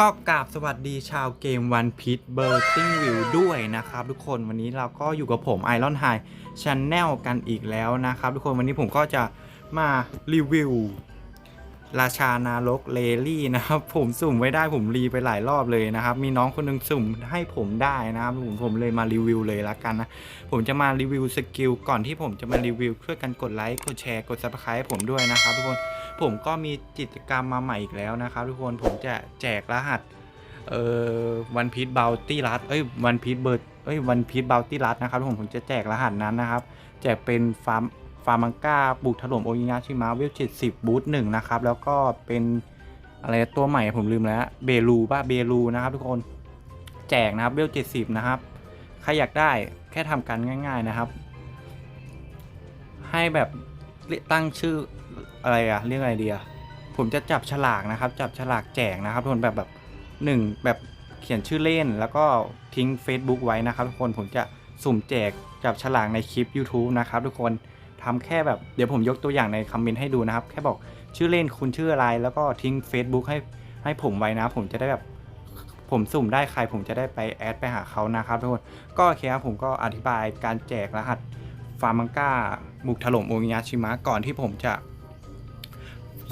ก็กราบสวัสดีชาวเกมวันพิ e เบอร์ติ้งวิวด้วยนะครับทุกคนวันนี้เราก็อยู่กับผม Iron High Channel กันอีกแล้วนะครับ ทุกคนวันนี้ผมก็จะมารีวิว ราชานารกเลลี่นะครับ ผมสุ่มไว้ได้ผมรีไปหลายรอบเลยนะครับ มีน้องคนหนึงสุ่มให้ผมได้นะครับผมผมเลยมารีวิวเลยละกันนะ ผมจะมารีวิวสกิลก่อนที่ผมจะมารีวิวช่วยกันกดไลค์กดแชร์กด subscribe ให้ผมด้วยนะครับทุกคน ผมก็มีกิจกรรมมาใหม่อีกแล้วนะครับ ทุกคนผมจะแจกรหัสเอ่อวันพี e บลตี้รัดเอ้ยวันพี e เบิร์ดเอ้ยวันพี e บลตี้รัดนะครับทุกคนผมจะแจกรหัสนั้นนะครับ แจกเป็นฟาร์มฟาร์มังก้าบุกถล่มโอยิงาชิมาเวลเจ็ดสิบบูทหนึ่งนะครับ แล้วก็เป็นอะไรตัวใหม่ผมลืมแล้วเบลูป่ะเบลูนะครับ ทุกคนแจกนะครับเวลเจ็ดสิบนะครับใครอยากได้แค่ทำกันง่าย ๆนะครับ ให้แบบตั้งชื่อ อะไรอะเรียกอะไรดีอะผมจะจับฉลากนะครับ จับฉลากแจกนะครับทุกคนแบบแบบหนึ่งแบบเขียนชื่อเล่น แล้วก็ทิ้ง Facebook ไว้นะครับทุกคนผมจะสุ่มแจกจับฉลากในคลิป YouTube นะครับทุกคนทำแค่แบบเดี๋ยวผมยกตัวอย่างในคอมเมนต์ให้ดูนะครับ แค่บอกชื่อเล่นคุณชื่ออะไร แล้วก็ทิ้ง Facebook ให้ให้ผมไว้นะ ผมจะได้แบบผมสุ่มได้ใครผมจะได้ไปแอดไปหาเขานะครับทุกคนก็โอเคครับผมก็อธิบายการแจกรหัสฟาร์มังก้าบุกถล่มโอมิยาชิมะก่อนที่ผมจะ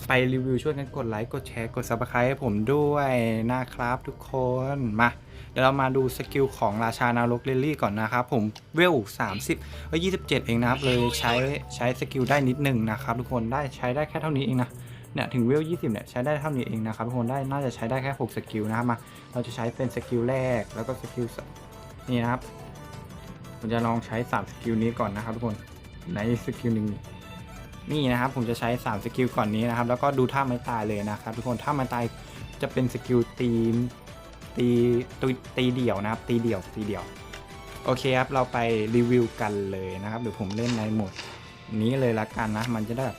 ไปรีวิวช่วยกันกดไลค์ กดแชร์ กด subscribe ให้ผมด้วยนะครับทุกคน มา เดี๋ยวเรามาดูสกิลของราชานารกเรลลี่ก่อนนะครับผมเวล30เอ้ย27 เองนะครับ เลยใช้ใช้สกิลได้นิดหนึ่งนะครับทุกคนได้ใช้ได้แค่เท่านี้เองนะเนี่ยถึงเวล 20 เนี่ยใช้ได้เท่านี้เองนะครับทุกคนได้น่าจะใช้ได้แค่ 6 สกิลนะครับมาเราจะใช้เป็นสกิลแรกแล้วก็สกิลนี่นะครับผมจะลองใช้ 3 สกิลนี้ก่อนนะครับทุกคนในสกิลหนึ่ง นี่นะครับผมจะใช้ 3 สกิลก่อนนี้นะครับ แล้วก็ดูท่าไม้ตายเลยนะครับ ทุกคนท่าไม้ตายจะเป็นสกิลตีตีตีตีเดี่ยวนะครับ ตีเดี่ยวตีเดี่ยว โอเคครับ เราไปรีวิวกันเลยนะครับเดี๋ยวผมเล่นในโหมดนี้เลยละกันนะ มันจะได้แบบ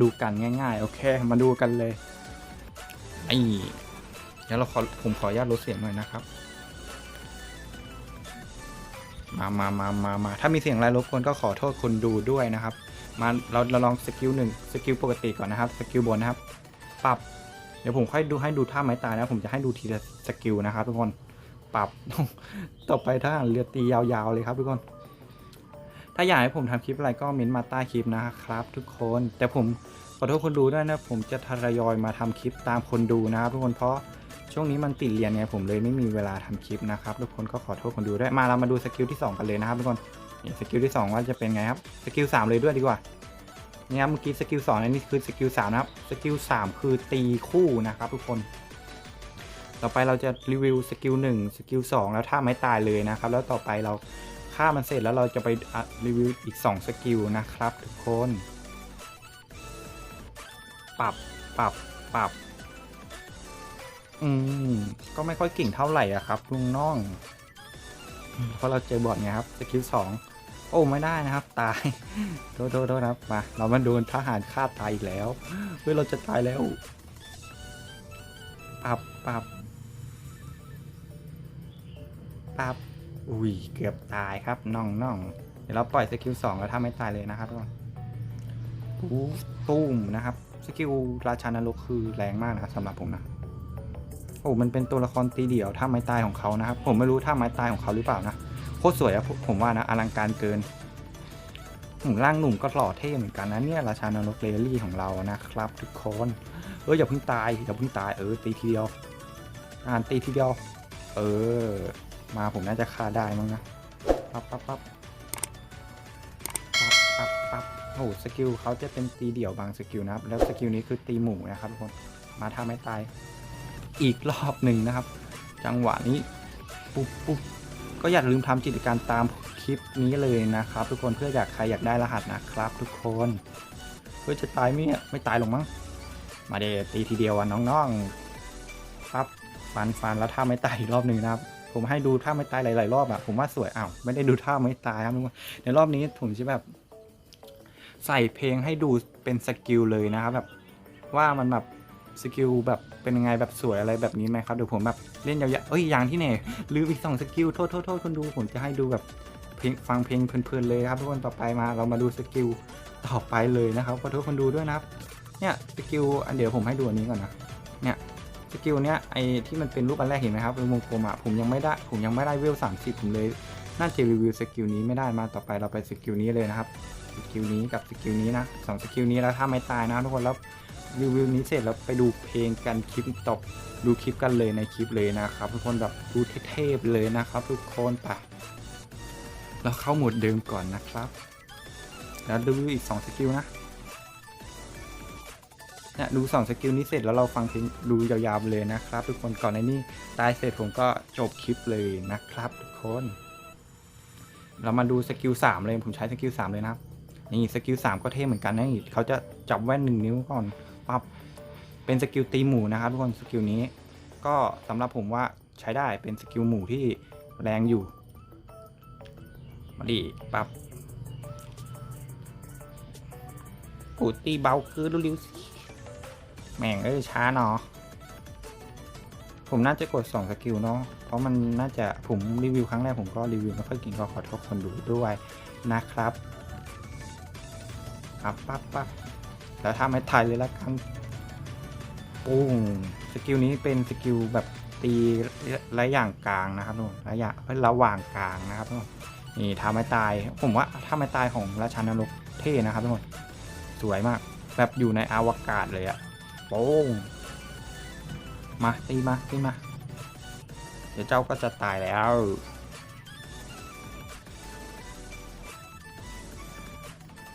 ดูกันง่าย ๆ โอเค มาดูกันเลยไอ้เดี๋ยวเราขอผมขออนุญาตลดเสียงหน่อยนะครับมามามามามาถ้ามีเสียงอะไรรบกวนก็ขอโทษคนดูด้วยนะครับ มาเราเราลองสกิลหนึ่งสกิลปกติก่อนนะครับสกิลบนนะครับ ปรับ เดี๋ยวผมค่อยดูให้ดูท่าไม้ตายนะผมจะให้ดูทีละสกิลนะครับทุกคนปรับต่อไปถ้าเรือตียาวๆเลยครับทุกคน ถ้าอยากให้ผมทำคลิปอะไรก็เม้นมาใต้คลิปนะครับ ทุกคน แต่ผมขอโทษคนดูด้วยนะผมจะทยอยมาทำคลิปตามคนดูนะครับทุกคนเพราะช่วงนี้มันติดเรียนไงผมเลยไม่มีเวลาทำคลิปนะครับทุกคนก็ขอโทษคนดูด้วยมาเรามาดูสกิลที่ 2 กันเลยนะครับทุกคน นี่สกิลที่ 2 ว่าจะเป็นไงครับสกิล3เลยด้วยดีกว่าเนี่ยเมื่อกี้สกิล2นี่คือสกิล3นะครับสกิล3คือตีคู่นะครับทุกคน ต่อไปเราจะรีวิวสกิล1สกิล2แล้วถ้าไม่ตายเลยนะครับ แล้วต่อไปเราฆ่ามันเสร็จแล้วเราจะไปรีวิวอีก2สกิลนะครับทุกคน ปรับปรับปรับ อืมก็ไม่ค่อยเก่งเท่าไหร่อะครับลุงน้องเพราะเราเจอบอทไงครับสกิลสอง โอ้ไม่ได้นะครับ ตายโทษโทษโทษนะครับมาเรามาโดนทหารฆ่าตายอีกแล้วเฮ้ยเราจะตายแล้วปับปับปับอุ้ยเกือบตายครับน้องน้องเดี๋ยวเราปล่อยสกิลสองแล้วถ้าไม่ตายเลยนะครับทุกคนตุ้มนะครับสกิลราชานรกคือแรงมากนะครับสำหรับผมนะโอ้มันเป็นตัวละครตีเดี่ยวท่าไม้ตายของเขานะครับ ผมไม่รู้ท่าไม้ตายของเขาหรือเปล่านะ โคตรสวยอะผมว่านะอลังการเกินหนุ่มร่างหนุ่มก็หล่อเท่เหมือนกันนะเนี่ยราชานรกเรลลี่ของเรานะครับ ทุกคนเอออย่าเพิ่งตายอย่าเพิ่งตายเออตีทีเดียว อ่านตีทีเดียว เออ มาผมน่าจะฆ่าได้มั้งนะปั๊บปั๊บปั๊บปั๊บปั๊บปั๊บโอ้โหสกิลเขาจะเป็นตีเดี่ยวบางสกิลนะครับ แล้วสกิลนี้คือตีหมู่นะครับทุกคนมาท่าไม่ตาย อีกรอบหนึ่งนะครับ จังหวะนี้ปุ๊บปุ๊บ ก็อย่าลืมทำกิจการตามคลิปนี้เลยนะครับ ทุกคนเพื่ออยากใครอยากได้รหัสนะครับ ทุกคนเพื่อจะตายไหมเนี่ยไม่ตายหรอกมั้งมาเดตีทีเดียวอะน้องๆครับฟันฟันแล้วท่าไม่ตายอีกรอบหนึ่งนะครับผมให้ดูท่าไม่ตายหลายๆรอบอะผมว่าสวยอ้าวไม่ได้ดูท่าไม่ตายครับทุกคนในรอบนี้ผมจะแบบ ใส่เพลงให้ดูเป็นสกิลเลยนะครับแบบว่ามันแบบ สกิลแบบเป็นยังไงแบบสวยอะไรแบบนี้ไหมครับเดี๋ยวผมแบบเล่นยาวๆเอ้ยอย่างที่เนี่ยลืมอีกสองสกิลโทษโทษโทษคนดูผมจะให้ดูแบบเพลงฟังเพลงเพลินๆเลยครับทุกคนต่อไปมาเรามาดูสกิลต่อไปเลยนะครับขอโทษคนดูด้วยนะครับเนี่ยสกิลอันเดี๋ยวผมให้ดูอันนี้ก่อนนะเนี่ยสกิลเนี้ยไอที่มันเป็นรูปอันแรกเห็นไหมครับเป็นวงกลมอะผมยังไม่ได้ผมยังไม่ได้เวลสามสิบผมเลยน่าจะรีวิวสกิลนี้ไม่ได้มาต่อไปเราไปสกิลนี้เลยนะครับสกิลนี้กับสกิลนี้นะสองสกิลนี้แล้วถ้าไม่ตายนะทุกคนแล้ว รีวิวนี้เสร็จแล้วไปดูเพลงกันคลิปตบดูคลิปกันเลยในคลิปเลยนะครับ ทุกคนแบบดูเท่ๆเลยนะครับ ทุกคนไปแล้วเข้าหมดเดิมก่อนนะครับ แล้วดูอีกสองสกิลนะเนี่ยดูสองสกิลนี้เสร็จแล้วเราฟังเพลงดูยาวๆเลยนะครับ ทุกคนก่อนในนี้ตายเสร็จผมก็จบคลิปเลยนะครับ ทุกคน เรามาดูสกิลสามเลยผมใช้สกิลสามเลยนะครับนี่สกิลสามก็เท่เหมือนกันนะเขาจะจับแว่นหนึ่งนิ้วก่อน ปั๊บเป็นสกิลตีหมูนะครับทุกคนสกิลนี้ ก็สำหรับผมว่าใช้ได้เป็นสกิลหมูที่แรงอยู่ มาดิปั๊บกูตีเบาคือเร็วๆสิแม่งเอ้ยช้าเนาะผมน่าจะกด 2 สกิลเนาะ เพราะมันน่าจะผมรีวิวครั้งแรกผมก็รีวิวไม่ค่อยเก่งก็ขอโทษคนดูด้วยนะครับครับปั๊บปั๊บ แล้วถ้าไม่ทายเลยละกันปุ้งสกิลนี้เป็นสกิลแบบตีระยะกลางนะครับทุกคนระยะระหว่างกลางนะครับทุกคนนี่ทำไม่ตาย ผมว่าถ้าไม่ตายของราชานรกเท่นะครับทุกคนสวยมาก แบบอยู่ในอวกาศเลยอะโป้งมาตีมาตีมา เดี๋ยวเจ้าก็จะตายแล้ว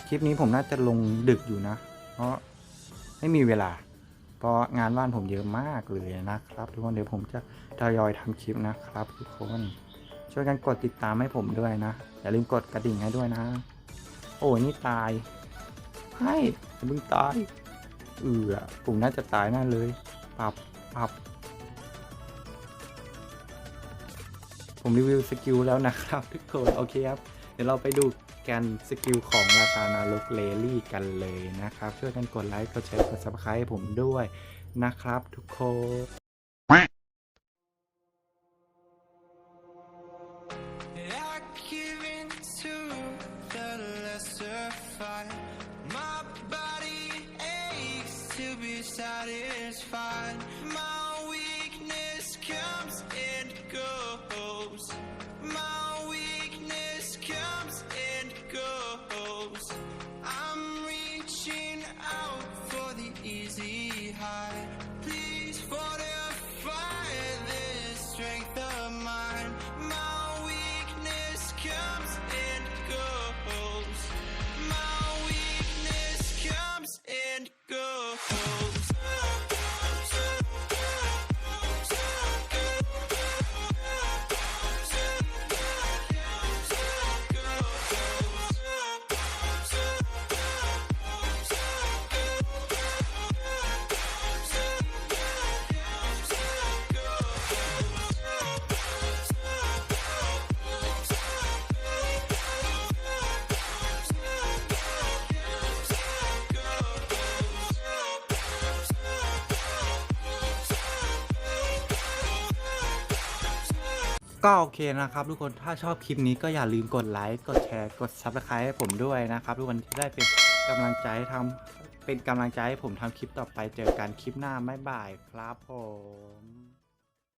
คลิปนี้ผมน่าจะลงดึกอยู่นะ เพราะไม่มีเวลา เพราะงานบ้านผมเยอะมากเลยนะครับ ทุกคนเดี๋ยวผมจะทยอยทำคลิปนะครับ ทุกคนช่วยกันกดติดตามให้ผมด้วยนะอย่าลืมกดกระดิ่งให้ด้วยนะ โอ้ยนี่ตายให้อย่าเพิ่งตายเออผมน่าจะตายแน่เลย ปรับปรับ ผมรีวิวสกิลแล้วนะครับทุกคนโอเคครับ เดี๋ยวเราไปดูกันสกิลของราชานาลกเลลี่กันเลยนะครับ ช่วยกันกดไลค์กดแชร์กดซับสไครต์ผมด้วยนะครับทุกคน go. ก็โอเคนะครับทุกคนถ้าชอบคลิปนี้ก็อย่าลืมกดไลค์กดแชร์กด subscribe ให้ผมด้วยนะครับทุกคนที่ได้เป็นกำลังใจให้ทำเป็นกำลังใจให้ผมทำคลิปต่อไปเจอกันคลิปหน้าไม่บ่ายครับผม